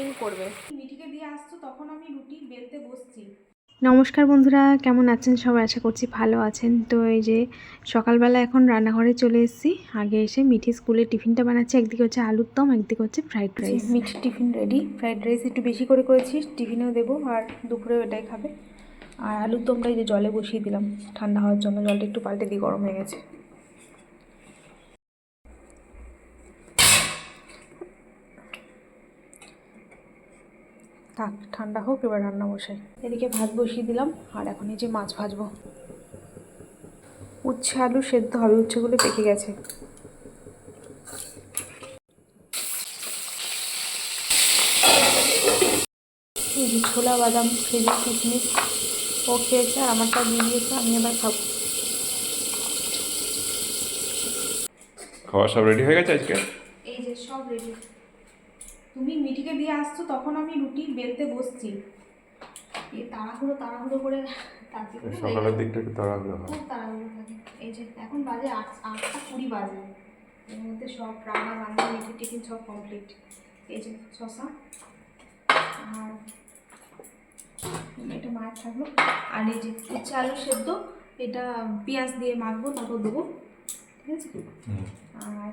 Chowmein করবে। মিঠিকে দিয়ে আসছো তখন আমি রুটি বেলতে বসছি। নমস্কার বন্ধুরা কেমন আছেন সবাই? আশা করছি ভালো আছেন। তো এই যে সকালবেলা এখন রান্নাঘরে চলে এসেছি। আগে এসে মিঠি স্কুলে টিফিনটা বানাচ্ছি। একদিকে হচ্ছে আলুর দম একদিকে হচ্ছে ফ্রাইড রাইস মিঠি টিফিন রেডি ফ্রাইড রাইস একটু বেশি করে করেছি টিফিনেও দেবো আর দুপুরেও এটাই খাবে। আর আলুর দমটা এই যে জলে বসিয়ে দিলাম ঠান্ডা হওয়ার জন্য। জলটা একটু পাল্টে দিয়ে গরম হয়ে গেছে। থাক ঠান্ডা হোক এবার রান্না বসাই। এদিকে ভাত বসিয়ে দিলাম আর এখন এই যে মাছ ভাজবো। উচ্ছে আলু সেদ্ধ হবে উচ্ছেগুলো পেকে গেছে। এই যে ছোলা বাদাম খেজুর কিশমিশ ও খেয়েছে আর আমারটা দিয়ে দিয়েছে আমি এবার খাব। খাওয়া সব রেডি হয়ে গেছে আজকে? এই যে সব রেডি তুমি মিঠিকে দিয়ে আসছো তখন আমি রুটি বেলতে বসছি। এই তাড়াহুড়ো তাড়াহুড়ো করে সকালের দিকটা একটু তাড়াহুড়ো হয়। খুব তাড়াহুড়ো থাকে এই যে এখন বাজে আট আটটা কুড়ি বাজে। এর মধ্যে সব রান্না বান্না মিঠি টিফিন সব কমপ্লিট এই যে শশা আর এটা মায়ের থাকল। আর এই যে উচ্ছে আলু সেদ্ধ এটা পেঁয়াজ দিয়ে মাখবো তারপর দেবো। ঠিক আছে। আর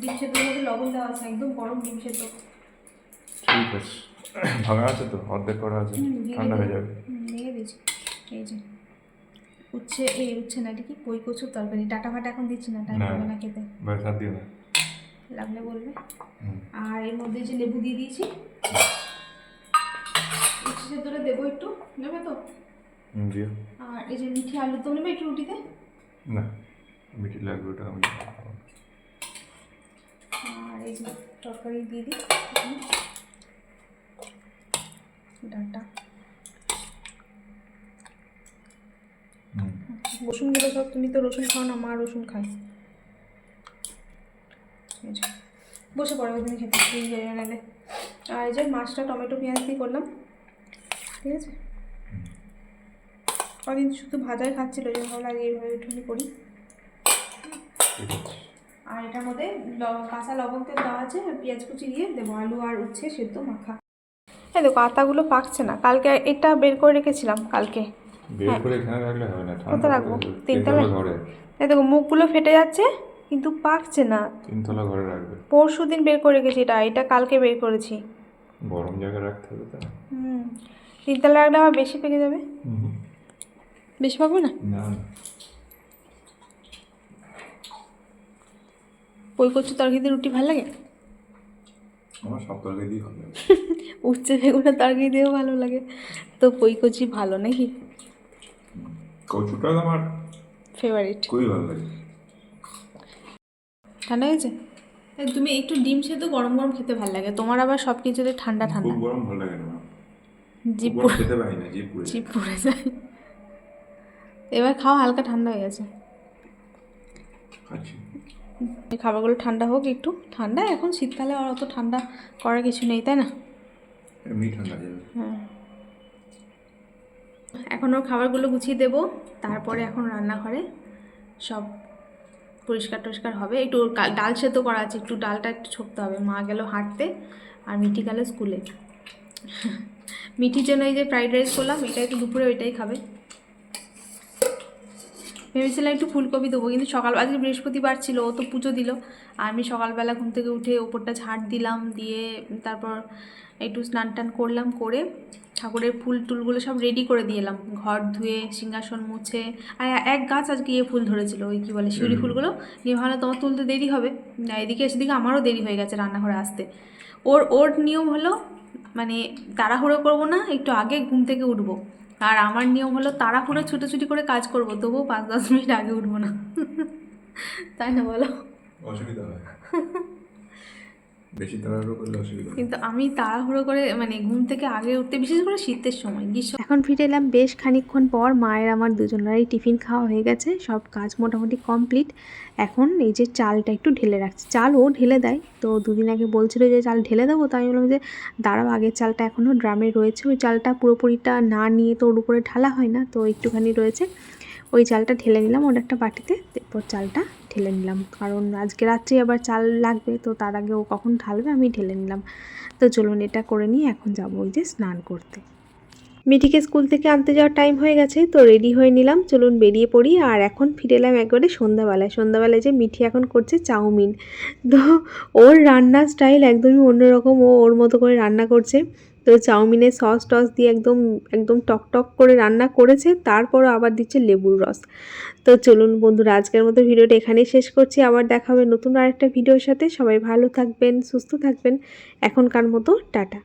ডিম সেদ্ধর মধ্যে লবণ দেওয়া আছে একদম গরম ডিম সেদ্ধ। ঠিক আছে। ভাঙা আছে তো অর্ধেক করা আছে ঠান্ডা হয়ে যাবে। হুম, দিয়েছি। এই যে উচ্ছে এই উচ্ছে না কি কই কচুর তরকারি? ডাটা ফাটা এখন দিচ্ছি না টাইম হবে না খেতে। ব্যাস দিও না। লাগলে বলবে। আর এর মধ্যে যে লেবু দিয়ে দিয়েছি উচ্ছে সেদ্ধটা দেবো একটু নেবে তো? দিও। আর এই যে মিঠি আলুর দম নেবে একটু রুটিতে? না। মিটি লাগবে ওটা আমি আর এই যে তরকারি দিয়ে দিই। ডাটা। রসুনগুলো সব তুমি তো রসুন খাও না মা রসুন খায়। বসে পড়ো তুমি খেতে এই আর এই যে মাছটা টমেটো পেঁয়াজ দিয়ে করলাম। ঠিক আছে? কদিন শুধু ভাজাই খাচ্ছিল যে ভালো লাগে এইভাবে একটুখানি করি। আর এটার মধ্যে কাঁচা লবণ তেল দেওয়া আছে পেঁয়াজ কুচি দিয়ে দেবো আলু আর উচ্ছে সেদ্ধ মাখা। এই দেখো আতাগুলো পাকছে না। কালকে এটা বের করে রেখেছিলাম কালকে। বের করে এখানে রাখলে হবে না কোথায় রাখব? হয়ে। তিনতলায়? তিনতলা? ঘরে। এই দেখো মুখগুলো ফেটে যাচ্ছে কিন্তু পাকছে না। তিনতলা ঘরে রাখবে। পরশু দিন বের করে রেখেছি এটা এটা কালকে বের করেছি। গরম জায়গায় রাখতে হবে তো হুম। তিনতলা রাখলে আবার বেশি পেকে যাবে? বেশি পাকবে না না। ওই কচু তরকারি দিয়ে রুটি ভালো লাগে? আমার সব তরকারি দিয়ে হবে উচ্ছে বেগুনের তরকারি দিয়েও ভালো লাগে। তো পই কচি ভালো নাকি? কচুটা আমার ফেভারিট খুবই ভালো লাগে। ঠান্ডা হয়েছে? তুমি একটু ডিম সেদ্ধ গরম গরম খেতে ভালো লাগে। তোমার আবার সব কিছুতে ঠান্ডা ঠান্ডা। গরম ভালো লাগে না জিপ খেতে পারি না জিপ পুড়ে যায়। চিপ পড়ে যায়। এবার খাও হালকা ঠান্ডা হয়ে গেছে। এই খাবারগুলো ঠান্ডা হোক একটু। ঠান্ডা এখন শীতকালে আর অত ঠান্ডা করার কিছু নেই তাই না? হয়ে এখন ওর খাবারগুলো গুছিয়ে দেবো তারপরে এখন রান্নাঘরে সব পরিষ্কার টরিষ্কার হবে। একটু ডাল সেদ্ধ করা আছে একটু ডালটা একটু ছকতে হবে। মা গেল হাঁটতে আর মিঠি গেল স্কুলে। মিঠির জন্য এই যে ফ্রাইড রাইস করলাম এটা একটু দুপুরে ওইটাই খাবে। ভেবেছিলাম একটু ফুলকপি দেবো কিন্তু সকাল আজকে বৃহস্পতিবার ছিল ও তো পুজো দিল। আমি সকালবেলা ঘুম থেকে উঠে ওপরটা ঝাড় দিলাম দিয়ে তারপর একটু স্নান টান করলাম করে ঠাকুরের ফুল টুলগুলো সব রেডি করে দিয়ে এলাম। ঘর ধুয়ে সিংহাসন মুছে আর এক গাছ আজকে ইয়ে ফুল ধরেছিল ওই কী বলে শিউলি ফুলগুলো। নিয়ে ভালো তোমার তুলতে দেরি হবে। না এদিকে সেদিকে আমারও দেরি হয়ে গেছে রান্নাঘরে আসতে। ওর ওর নিয়ম হলো মানে তাড়াহুড়ো করব না একটু আগে ঘুম থেকে উঠবো। আর আমার নিয়ম হলো তারা তাড়াহুড়ো, ছুটোছুটি করে কাজ করব, তবুও পাঁচ দশ মিনিট আগে উঠবো না। তাই না বলো? অসুবিধা হয়। বেশি তাড়াহুড়ো করলে অসুবিধা কিন্তু আমি তাড়াহুড়ো করে মানে ঘুম থেকে আগে উঠতে বিশেষ করে শীতের সময় গ্রীষ্ম এখন ফিরে এলাম বেশ খানিকক্ষণ পর মায়ের আমার দুজনেরই টিফিন খাওয়া হয়ে গেছে সব কাজ মোটামুটি কমপ্লিট। এখন এই যে চালটা একটু ঢেলে রাখছি। চাল ও ঢেলে দেয় তো দুদিন আগে বলছিল যে চাল ঢেলে দেবো তো আমি বললাম যে দাঁড়াও আগের চালটা এখনও ড্রামে রয়েছে ওই চালটা পুরোপুরিটা না নিয়ে তো ওর উপরে ঢালা হয় না তো একটুখানি রয়েছে। ওই চালটা ঢেলে নিলাম ওর একটা বাটিতে, এরপর চালটা ঢেলে নিলাম। কারণ আজকে রাত্রে আবার চাল লাগবে, তো তার আগে ও কখন ঢালবে আমি ঢেলে নিলাম। তো চলুন এটা করে নিয়ে এখন যাব ওই যে স্নান করতে। মিঠিকে স্কুল থেকে আনতে যাওয়ার টাইম হয়ে গেছে, তো রেডি হয়ে নিলাম। চলুন বেরিয়ে পড়ি, আর এখন ফিরে এলাম একবারে সন্ধ্যাবেলায়। সন্ধ্যাবেলায় যে মিঠি এখন করছে চাউমিন। তো ওর রান্নার স্টাইল একদমই অন্যরকম, ও ওর মতো করে রান্না করছে। তো চাউমিনে সস টস দিয়ে একদম একদম টকটক টক করে রান্না করেছে, তারপরও আবার দিচ্ছে লেবুর রস। তো চলুন বন্ধুরা, আজকের মতো ভিডিওটা এখানেই শেষ করছি। আবার দেখা হবে নতুন আরেকটা ভিডিওর সাথে। সবাই ভালো থাকবেন, সুস্থ থাকবেন। এখনকার মতো টাটা।